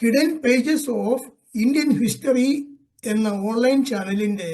Hidden pages of Indian history എന്ന online ചാനലിന്റെ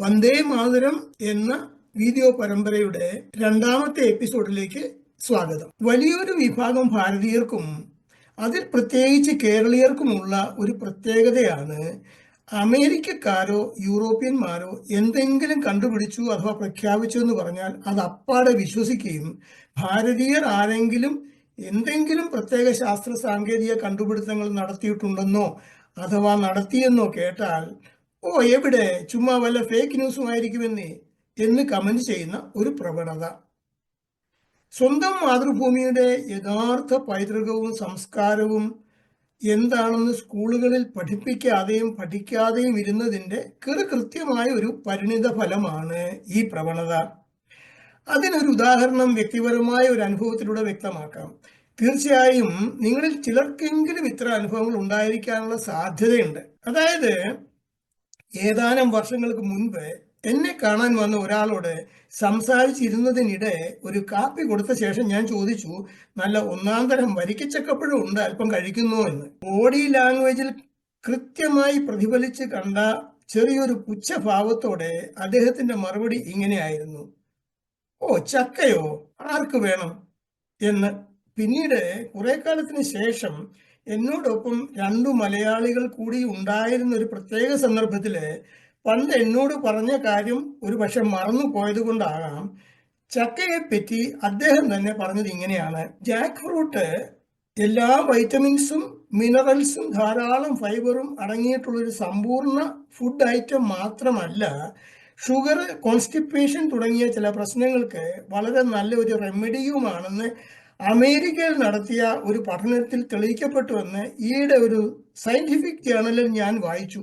വന്ദേ മാതരം എന്ന വീഡിയോ പരമ്പരയുടെ രണ്ടാമത്തെ എപ്പിസോഡിലേക്ക് സ്വാഗതം. വലിയൊരു വിഭാഗം ഭാരതീയർക്കും അതിൽ പ്രത്യേകിച്ച് കേരളീയർക്കുമുള്ള ഒരു പ്രത്യേകതയാണ് അമേരിക്കക്കാരോ യൂറോപ്യന്മാരോ എന്തെങ്കിലും കണ്ടുപിടിച്ചു അഥവാ പ്രഖ്യാപിച്ചു എന്ന് പറഞ്ഞാൽ അത് അപ്പാടെ വിശ്വസിക്കുകയും ഭാരതീയർ ആരെങ്കിലും എന്തെങ്കിലും പ്രത്യേക ശാസ്ത്ര സാങ്കേതിക കണ്ടുപിടുത്തങ്ങൾ നടത്തിയിട്ടുണ്ടെന്നോ അഥവാ നടത്തിയെന്നോ കേട്ടാൽ ഓ എവിടെ? ചുമ്മാ വല്ല ഫേക്ക് ന്യൂസും ആയിരിക്കുമെന്നേ എന്ന് കമന്റ് ചെയ്യുന്ന ഒരു പ്രവണത. സ്വന്തം മാതൃഭൂമിയുടെ യഥാർത്ഥ പൈതൃകവും സംസ്കാരവും എന്താണെന്ന് സ്കൂളുകളിൽ പഠിപ്പിക്കാതെയും പഠിക്കാതെയും ഇരുന്നതിന്റെ കൃത്യമായ ഒരു പരിണിത ഫലമാണ് ഈ പ്രവണത. അതിനൊരു ഉദാഹരണം വ്യക്തിപരമായ ഒരു അനുഭവത്തിലൂടെ വ്യക്തമാക്കാം. തീർച്ചയായും നിങ്ങളിൽ ചിലർക്കെങ്കിലും ഇത്ര അനുഭവങ്ങൾ ഉണ്ടായിരിക്കാനുള്ള സാധ്യതയുണ്ട്. അതായത് ഏതാനും വർഷങ്ങൾക്ക് മുൻപ് എന്നെ കാണാൻ വന്ന ഒരാളോട് സംസാരിച്ചിരുന്നതിനിടെ ഒരു കാപ്പി കൊടുത്ത ശേഷം ഞാൻ ചോദിച്ചു നല്ല ഒന്നാം തരം വരിക്കച്ചക്കപ്പഴം ഉണ്ട് അല്പം കഴിക്കുന്നു എന്ന്? ബോഡി ലാംഗ്വേജിൽ കൃത്യമായി പ്രതിഫലിച്ച് കണ്ട ചെറിയൊരു പുച്ഛഭാവത്തോടെ അദ്ദേഹത്തിന്റെ മറുപടി ഇങ്ങനെയായിരുന്നു ഓ ചക്കയോ? ആർക്ക് വേണം? എന്ന്. പിന്നീട് കുറെ കാലത്തിന് ശേഷം എന്നോടൊപ്പം രണ്ടു മലയാളികൾ കൂടി ഉണ്ടായിരുന്ന ഒരു പ്രത്യേക സന്ദർഭത്തിൽ പണ്ട് എന്നോട് പറഞ്ഞ കാര്യം ഒരു പക്ഷെ മറന്നു പോയത് കൊണ്ടാകാം. ചക്കയെ പറ്റി അദ്ദേഹം തന്നെ പറഞ്ഞത് ഇങ്ങനെയാണ്. ജാക്ക് ഫ്രൂട്ട് എല്ലാ വൈറ്റമിൻസും മിനറൽസും ധാരാളം ഫൈബറും അടങ്ങിയിട്ടുള്ള ഒരു സമ്പൂർണ ഫുഡ് ഐറ്റം മാത്രമല്ല ഷുഗർ കോൺസ്റ്റിപ്പേഷൻ തുടങ്ങിയ ചില പ്രശ്നങ്ങൾക്ക് വളരെ നല്ല ഒരു റെമഡിയുമാണെന്ന് അമേരിക്കയിൽ നടത്തിയ ഒരു പഠനത്തിൽ തെളിയിക്കപ്പെട്ടുവെന്ന് ഈയിടെ ഒരു സയന്റിഫിക് ജേണലിൽ ഞാൻ വായിച്ചു.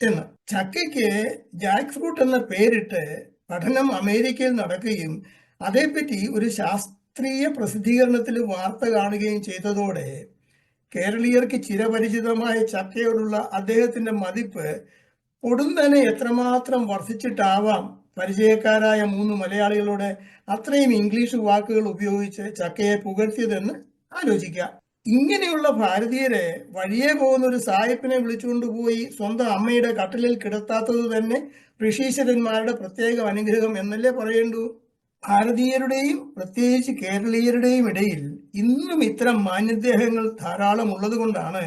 എന്ന് ചക്കയ്ക്ക് ജാക്ക് ഫ്രൂട്ട് എന്ന പേരിട്ട് പഠനം അമേരിക്കയിൽ നടക്കുകയും അതേപ്പറ്റി ഒരു ശാസ്ത്രീയ പ്രസിദ്ധീകരണത്തിൽ വാർത്ത കാണുകയും ചെയ്തതോടെ കേരളീയർക്ക് ചിരപരിചിതമായ ചക്കയോടുള്ള അദ്ദേഹത്തിന്റെ മതിപ്പ് പൊടുന്നനെ എത്രമാത്രം വർദ്ധിച്ചിട്ടാവാം പരിചയക്കാരായ മൂന്ന് മലയാളികളോട് അത്രയും ഇംഗ്ലീഷ് വാക്കുകൾ ഉപയോഗിച്ച് ചക്കയെ പുകഴ്ത്തിയതെന്ന് ആലോചിക്കാം. ഇങ്ങനെയുള്ള ഭാരതീയരെ വഴിയെ പോകുന്ന ഒരു സായിപ്പിനെ വിളിച്ചുകൊണ്ടുപോയി സ്വന്തം അമ്മയുടെ കട്ടിലിൽ കിടത്താത്തത് തന്നെ ഋഷീശ്വരന്മാരുടെ പ്രത്യേക അനുഗ്രഹം എന്നല്ലേ പറയേണ്ടു? ഭാരതീയരുടെയും പ്രത്യേകിച്ച് കേരളീയരുടെയും ഇടയിൽ ഇന്നും ഇത്തരം മാന്യദേഹങ്ങൾ ധാരാളം ഉള്ളതുകൊണ്ടാണ്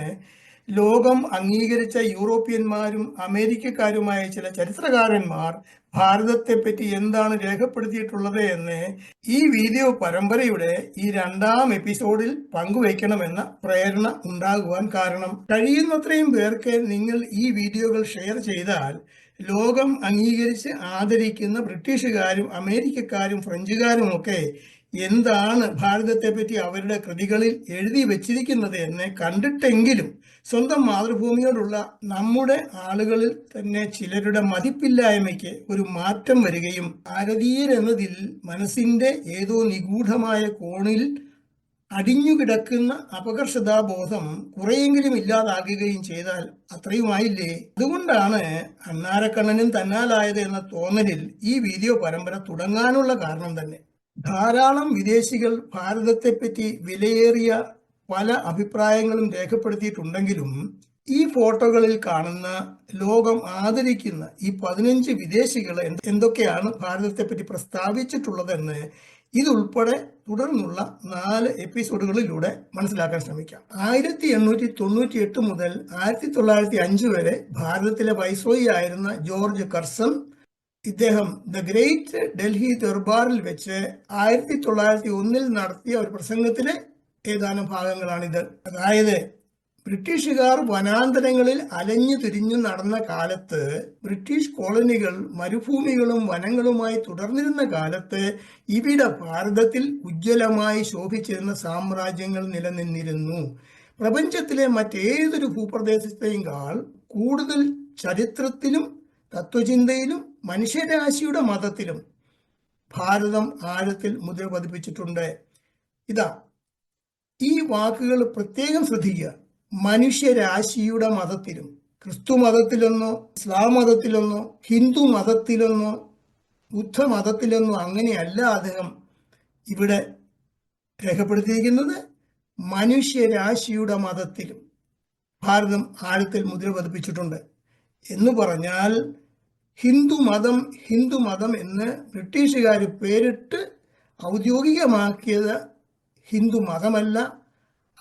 ലോകം അംഗീകരിച്ച യൂറോപ്യന്മാരും അമേരിക്കക്കാരുമായ ചില ചരിത്രകാരന്മാർ ഭാരതത്തെപ്പറ്റി എന്താണ് രേഖപ്പെടുത്തിയിട്ടുള്ളത് എന്ന് ഈ വീഡിയോ പരമ്പരയുടെ ഈ രണ്ടാം എപ്പിസോഡിൽ പങ്കുവയ്ക്കണമെന്ന പ്രേരണ ഉണ്ടാകുവാൻ കാരണം. കഴിയുന്നത്രയും പേർക്ക് നിങ്ങൾ ഈ വീഡിയോകൾ ഷെയർ ചെയ്താൽ ലോകം അംഗീകരിച്ച് ആദരിക്കുന്ന ബ്രിട്ടീഷുകാരും അമേരിക്കക്കാരും ഫ്രഞ്ചുകാരും ഒക്കെ എന്താണ് ഭാരതത്തെ പറ്റി അവരുടെ കൃതികളിൽ എഴുതി വെച്ചിരിക്കുന്നത് എന്ന് കണ്ടിട്ടെങ്കിലും സ്വന്തം മാതൃഭൂമിയോടുള്ള നമ്മുടെ ആളുകളിൽ തന്നെ ചിലരുടെ മതിപ്പില്ലായ്മയ്ക്ക് ഒരു മാറ്റം വരികയും ഭാരതീയരെന്നതിൽ മനസ്സിന്റെ ഏതോ നിഗൂഢമായ കോണിൽ അടിഞ്ഞുകിടക്കുന്ന അപകർഷതാബോധം കുറെയെങ്കിലും ഇല്ലാതാകുകയും ചെയ്താൽ അത്രയുമായില്ലേ? അതുകൊണ്ടാണ് അണ്ണാരക്കണ്ണനും തന്നാലായത് എന്ന തോന്നലിൽ ഈ വീഡിയോ പരമ്പര തുടങ്ങാനുള്ള കാരണം തന്നെ. ധാരാളം വിദേശികൾ ഭാരതത്തെപ്പറ്റി വിലയേറിയ പല അഭിപ്രായങ്ങളും രേഖപ്പെടുത്തിയിട്ടുണ്ടെങ്കിലും ഈ ഫോട്ടോകളിൽ കാണുന്ന ലോകം ആദരിക്കുന്ന ഈ പതിനഞ്ച് വിദേശികൾ എന്തൊക്കെയാണ് ഭാരതത്തെപ്പറ്റി പ്രസ്താവിച്ചിട്ടുള്ളതെന്ന് ഇതുൾപ്പെടെ തുടർന്നുള്ള നാല് എപ്പിസോഡുകളിലൂടെ മനസ്സിലാക്കാൻ ശ്രമിക്കാം. ആയിരത്തി എണ്ണൂറ്റി തൊണ്ണൂറ്റി എട്ട് മുതൽ ആയിരത്തി തൊള്ളായിരത്തി അഞ്ച് വരെ ഭാരതത്തിലെ വൈസോയി ആയിരുന്ന ജോർജ് കർസൺ ഇദ്ദേഹം ദ ഗ്രേറ്റ് ഡൽഹി ദർബാറിൽ വെച്ച് ആയിരത്തി തൊള്ളായിരത്തി ഒന്നിൽ നടത്തിയ ഒരു പ്രസംഗത്തിലെ ഏതാനും ഭാഗങ്ങളാണിത്. അതായത് ബ്രിട്ടീഷുകാർ വനാന്തരങ്ങളിൽ അലഞ്ഞു തിരിഞ്ഞു നടന്ന കാലത്ത് ബ്രിട്ടീഷ് കോളനികൾ മരുഭൂമികളും വനങ്ങളുമായി തുടർന്നിരുന്ന കാലത്ത് ഇവിടെ ഭാരതത്തിൽ ഉജ്ജ്വലമായി ശോഭിച്ചിരുന്ന സാമ്രാജ്യങ്ങൾ നിലനിന്നിരുന്നു. പ്രപഞ്ചത്തിലെ മറ്റേതൊരു ഭൂപ്രദേശത്തെയും കൂടുതൽ ചരിത്രത്തിലും തത്വചിന്തയിലും മനുഷ്യരാശിയുടെ മതത്തിലും ഭാരതം ആഴത്തിൽ മുദ്ര പതിപ്പിച്ചിട്ടുണ്ട്. ഇതാ ഈ വാക്കുകൾ പ്രത്യേകം ശ്രദ്ധിക്കുക. മനുഷ്യരാശിയുടെ മതത്തിലും ക്രിസ്തു മതത്തിലൊന്നോ ഇസ്ലാം മതത്തിലൊന്നോ ഹിന്ദു മതത്തിലൊന്നോ ബുദ്ധ മതത്തിലൊന്നോ അങ്ങനെയല്ല അദ്ദേഹം ഇവിടെ രേഖപ്പെടുത്തിയിരിക്കുന്നത്. മനുഷ്യരാശിയുടെ മതത്തിലും ഭാരതം ആഴത്തിൽ മുദ്ര പതിപ്പിച്ചിട്ടുണ്ട്. എന്ന് പറഞ്ഞാൽ ഹിന്ദു മതം ഹിന്ദു മതം എന്ന് ബ്രിട്ടീഷുകാർ പേരിട്ട് ഔദ്യോഗികമാക്കിയത് ഹിന്ദു മതമല്ല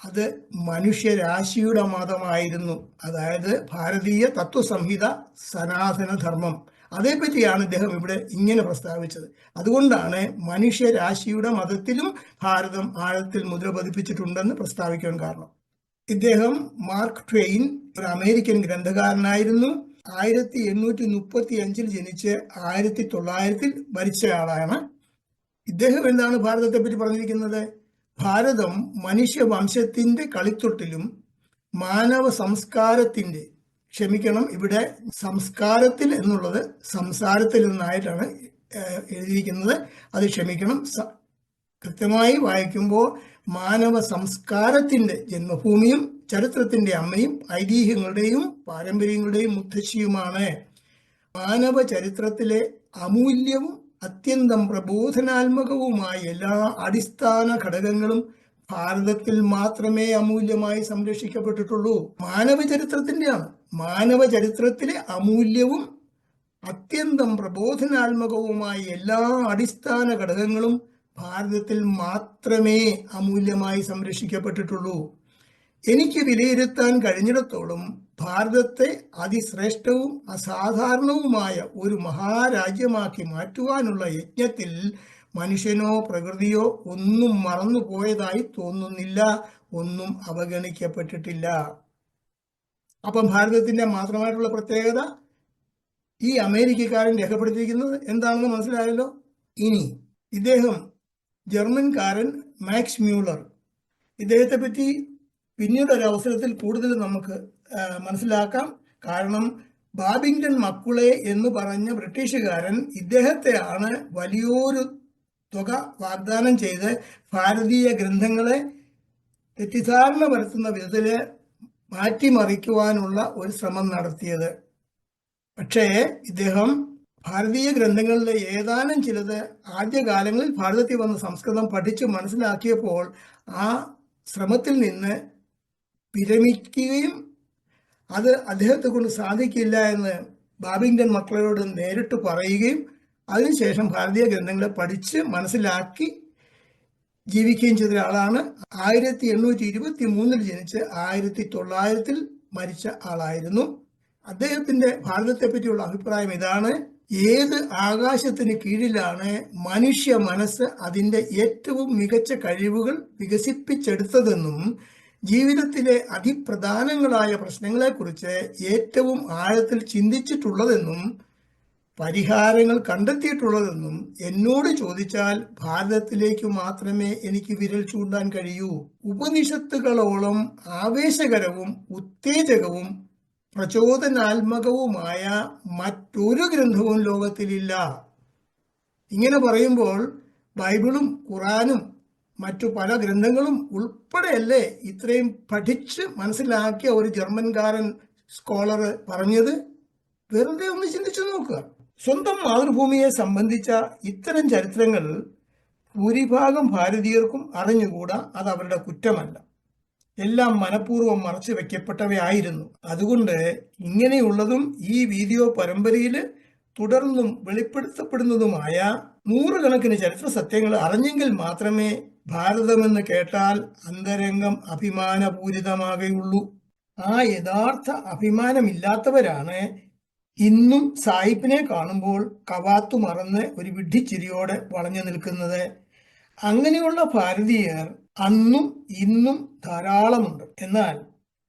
അത് മനുഷ്യരാശിയുടെ മതമായിരുന്നു. അതായത് ഭാരതീയ തത്വസംഹിത സനാതനധർമ്മം. അതേപ്പറ്റിയാണ് അദ്ദേഹം ഇവിടെ ഇങ്ങനെ പ്രസ്താവിച്ചത്. അതുകൊണ്ടാണ് മനുഷ്യരാശിയുടെ മതത്തിലും ഭാരതം ആഴത്തിൽ മുദ്ര പതിപ്പിച്ചിട്ടുണ്ടെന്ന് പ്രസ്താവിക്കാൻ കാരണം. ഇദ്ദേഹം മാർക്ക് ട്വെയിൻ ഒരു അമേരിക്കൻ ഗ്രന്ഥകാരനായിരുന്നു. ആയിരത്തി എണ്ണൂറ്റി മുപ്പത്തി അഞ്ചിൽ ജനിച്ച് ആയിരത്തി തൊള്ളായിരത്തിൽ മരിച്ചയാളാണ് ഇദ്ദേഹം എന്താണ് ഭാരതത്തെ പറ്റി പറഞ്ഞിരിക്കുന്നത്? ഭാരതം മനുഷ്യവംശത്തിന്റെ കളിത്തൊട്ടിലും മാനവ സംസ്കാരത്തിന്റെ ക്ഷമിക്കണം ഇവിടെ സംസ്കാരത്തിൽ എന്നുള്ളത് സംസാരത്തിൽ നിന്നായിട്ടാണ് എഴുതിയിരിക്കുന്നത്. അത് ക്ഷമിക്കണം. കൃത്യമായി വായിക്കുമ്പോൾ മാനവ സംസ്കാരത്തിന്റെ ജന്മഭൂമിയും ചരിത്രത്തിന്റെ അമ്മയും ഐതിഹ്യങ്ങളുടെയും പാരമ്പര്യങ്ങളുടെയും മുത്തശ്ശിയുമാണ്. മാനവ ചരിത്രത്തിലെ അമൂല്യവും അത്യന്തം പ്രബോധനാത്മകവുമായ എല്ലാ അടിസ്ഥാന ഘടകങ്ങളും ഭാരതത്തിൽ മാത്രമേ അമൂല്യമായി സംരക്ഷിക്കപ്പെട്ടിട്ടുള്ളൂ. മാനവ ചരിത്രത്തിന്റെയാണ് മാനവ ചരിത്രത്തിലെ അമൂല്യവും അത്യന്തം പ്രബോധനാത്മകവുമായ എല്ലാ അടിസ്ഥാന ഘടകങ്ങളും ഭാരതത്തിൽ മാത്രമേ അമൂല്യമായി സംരക്ഷിക്കപ്പെട്ടിട്ടുള്ളൂ. എനിക്ക് വിലയിരുത്താൻ കഴിഞ്ഞിടത്തോളം ഭാരതത്തെ അതിശ്രേഷ്ഠവും അസാധാരണവുമായ ഒരു മഹാരാജ്യമാക്കി മാറ്റുവാനുള്ള യജ്ഞത്തിൽ മനുഷ്യനോ പ്രകൃതിയോ ഒന്നും മറന്നുപോയതായി തോന്നുന്നില്ല ഒന്നും അവഗണിക്കപ്പെട്ടിട്ടില്ല. അപ്പം ഭാരതത്തിന്റെ മാത്രമായിട്ടുള്ള പ്രത്യേകത ഈ അമേരിക്കക്കാരൻ രേഖപ്പെടുത്തിയിരിക്കുന്നത് എന്താണെന്ന് മനസ്സിലായല്ലോ? ഇനി ഇദ്ദേഹം ജർമ്മൻകാരൻ മാക്സ് മ്യൂളർ. ഇദ്ദേഹത്തെ പറ്റി പിന്നീട് ഒരു അവസരത്തിൽ കൂടുതൽ നമുക്ക് മനസ്സിലാക്കാം. കാരണം ബാബിങ്ടൺ മക്കുളെ എന്ന് പറഞ്ഞ ബ്രിട്ടീഷുകാരൻ ഇദ്ദേഹത്തെയാണ് വലിയൊരു തുക വാഗ്ദാനം ചെയ്ത് ഭാരതീയ ഗ്രന്ഥങ്ങളെ തെറ്റിദ്ധാരണ വരുത്തുന്ന വിധത്തിൽ മാറ്റിമറിക്കുവാനുള്ള ഒരു ശ്രമം നടത്തിയത്. പക്ഷേ ഇദ്ദേഹം ഭാരതീയ ഗ്രന്ഥങ്ങളിലെ ഏതാനും ചിലത് ആദ്യകാലങ്ങളിൽ ഭാരതത്തിൽ വന്ന സംസ്കൃതം പഠിച്ചു മനസ്സിലാക്കിയപ്പോൾ ആ ശ്രമത്തിൽ നിന്ന് വിരമിക്കുകയും അത് അദ്ദേഹത്തെ കൊണ്ട് സാധിക്കില്ല എന്ന് ബാബിങ്ടൺ മക്കളോട് നേരിട്ട് പറയുകയും അതിനുശേഷം ഭാരതീയ ഗ്രന്ഥങ്ങളെ പഠിച്ച് മനസ്സിലാക്കി ജീവിക്കുകയും ചെയ്ത ഒരാളാണ്. ആയിരത്തി എണ്ണൂറ്റി ഇരുപത്തി മൂന്നിൽ ജനിച്ച് ആയിരത്തി തൊള്ളായിരത്തിൽ മരിച്ച ആളായിരുന്നു. അദ്ദേഹത്തിന്റെ ഭാരതത്തെ പറ്റിയുള്ള അഭിപ്രായം ഇതാണ്. ഏത് ആകാശത്തിന് കീഴിലാണ് മനുഷ്യ മനസ്സ് അതിന്റെ ഏറ്റവും മികച്ച കഴിവുകൾ വികസിപ്പിച്ചെടുത്തതെന്നും ജീവിതത്തിലെ അതിപ്രധാനങ്ങളായ പ്രശ്നങ്ങളെക്കുറിച്ച് ഏറ്റവും ആഴത്തിൽ ചിന്തിച്ചിട്ടുള്ളതെന്നും പരിഹാരങ്ങൾ കണ്ടെത്തിയിട്ടുള്ളതെന്നും എന്നോട് ചോദിച്ചാൽ ഭാരതത്തിലേക്ക് മാത്രമേ എനിക്ക് വിരൽ ചൂണ്ടാൻ കഴിയൂ. ഉപനിഷത്തുകളോളം ആവേശകരവും ഉത്തേജകവും പ്രചോദനാത്മകവുമായ മറ്റൊരു ഗ്രന്ഥവും ലോകത്തിലില്ല. ഇങ്ങനെ പറയുമ്പോൾ ബൈബിളും ഖുറാനും മറ്റു പല ഗ്രന്ഥങ്ങളും ഉൾപ്പെടെയല്ലേ ഇത്രയും പഠിച്ച് മനസ്സിലാക്കിയ ഒരു ജർമ്മൻകാരൻ സ്കോളർ പറഞ്ഞത്? വെറുതെ ഒന്ന് ചിന്തിച്ചു നോക്കുക. സ്വന്തം മാതൃഭൂമിയെ സംബന്ധിച്ച ഇത്തരം ചരിത്രങ്ങൾ ഭൂരിഭാഗം ഭാരതീയർക്കും അറിഞ്ഞുകൂടാ അത് അവരുടെ കുറ്റമല്ല. എല്ലാം മനഃപൂർവം മറച്ചു വെക്കപ്പെട്ടവയായിരുന്നു. അതുകൊണ്ട് ഇങ്ങനെയുള്ളതും ഈ വീഡിയോ പരമ്പരയിൽ തുടർന്നും വെളിപ്പെടുത്തപ്പെടുന്നതുമായ നൂറുകണക്കിന് ചരിത്ര സത്യങ്ങൾ അറിഞ്ഞെങ്കിൽ മാത്രമേ ഭാരതമെന്ന് കേട്ടാൽ അന്തരംഗം അഭിമാനപൂരിതമാകുകയുള്ളൂ ആ യഥാർത്ഥ അഭിമാനമില്ലാത്തവരാണ് ഇന്നും സായിപ്പിനെ കാണുമ്പോൾ കവാത്തു മറന്ന് ഒരു വിഡ്ഢിച്ചിരിയോടെ വളഞ്ഞു നിൽക്കുന്നത്. അങ്ങനെയുള്ള ഭാരതീയർ അന്നും ഇന്നും ധാരാളമുണ്ട്. എന്നാൽ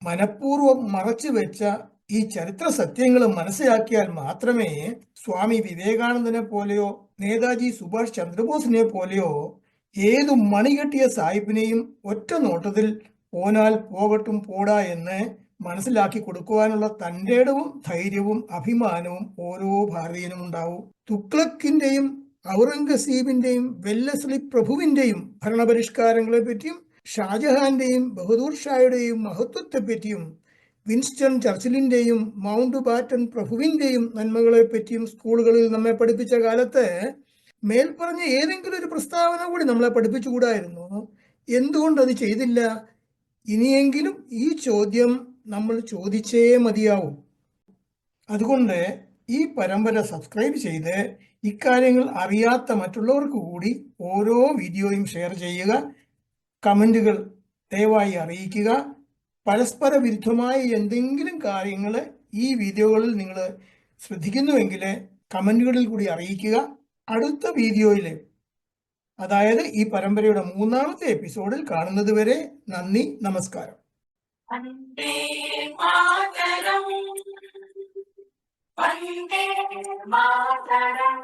മനഃപൂർവം മറച്ചു വെച്ച ഈ ചരിത്ര സത്യങ്ങൾ മനസ്സിലാക്കിയാൽ മാത്രമേ സ്വാമി വിവേകാനന്ദനെ പോലെയോ നേതാജി സുഭാഷ് ചന്ദ്രബോസിനെ പോലെയോ ഏതു മണികെട്ടിയ സാഹിബിനെയും ഒറ്റ നോട്ടത്തിൽ പോനാൽ പോകട്ടും പോടാ എന്ന് മനസ്സിലാക്കി കൊടുക്കുവാനുള്ള തന്റെ ഇടവും ധൈര്യവും അഭിമാനവും ഓരോ ഭാരതീയനും ഉണ്ടാവും. തുക്ലക്കിന്റെയും ഔറംഗസീബിന്റെയും വെല്ലസ്ലി പ്രഭുവിന്റെയും ഭരണപരിഷ്കാരങ്ങളെ പറ്റിയും ഷാജഹാന്റെയും ബഹദൂർ ഷായുടെയും മഹത്വത്തെ പറ്റിയും വിൻസ്റ്റൺ ചർച്ചിലിന്റെയും മൗണ്ട് ബാറ്റൺ പ്രഭുവിന്റെയും നന്മകളെ പറ്റിയും സ്കൂളുകളിൽ നമ്മെ പഠിപ്പിച്ച കാലത്ത് മേൽപ്പറഞ്ഞ ഏതെങ്കിലും ഒരു പ്രസ്താവന കൂടി നമ്മളെ പഠിപ്പിച്ചുകൂടായിരുന്നു? എന്തുകൊണ്ട് അത് ചെയ്തില്ല? ഇനിയെങ്കിലും ഈ ചോദ്യം നമ്മൾ ചോദിച്ചേ മതിയാവും. അതുകൊണ്ട് ഈ പരമ്പര സബ്സ്ക്രൈബ് ചെയ്ത് ഇക്കാര്യങ്ങൾ അറിയാത്ത മറ്റുള്ളവർക്ക് കൂടി ഓരോ വീഡിയോയും ഷെയർ ചെയ്യുക കമന്റുകൾ ദയവായി അറിയിക്കുക. പരസ്പര വിരുദ്ധമായ എന്തെങ്കിലും കാര്യങ്ങൾ ഈ വീഡിയോകളിൽ നിങ്ങൾ ശ്രദ്ധിക്കുന്നുവെങ്കിൽ കമന്റുകളിൽ കൂടി അറിയിക്കുക. അടുത്ത വീഡിയോയിൽ അതായത് ഈ പരമ്പരയുടെ മൂന്നാമത്തെ എപ്പിസോഡിൽ കാണുന്നത് വരെ നന്ദി നമസ്കാരം. മാതരം.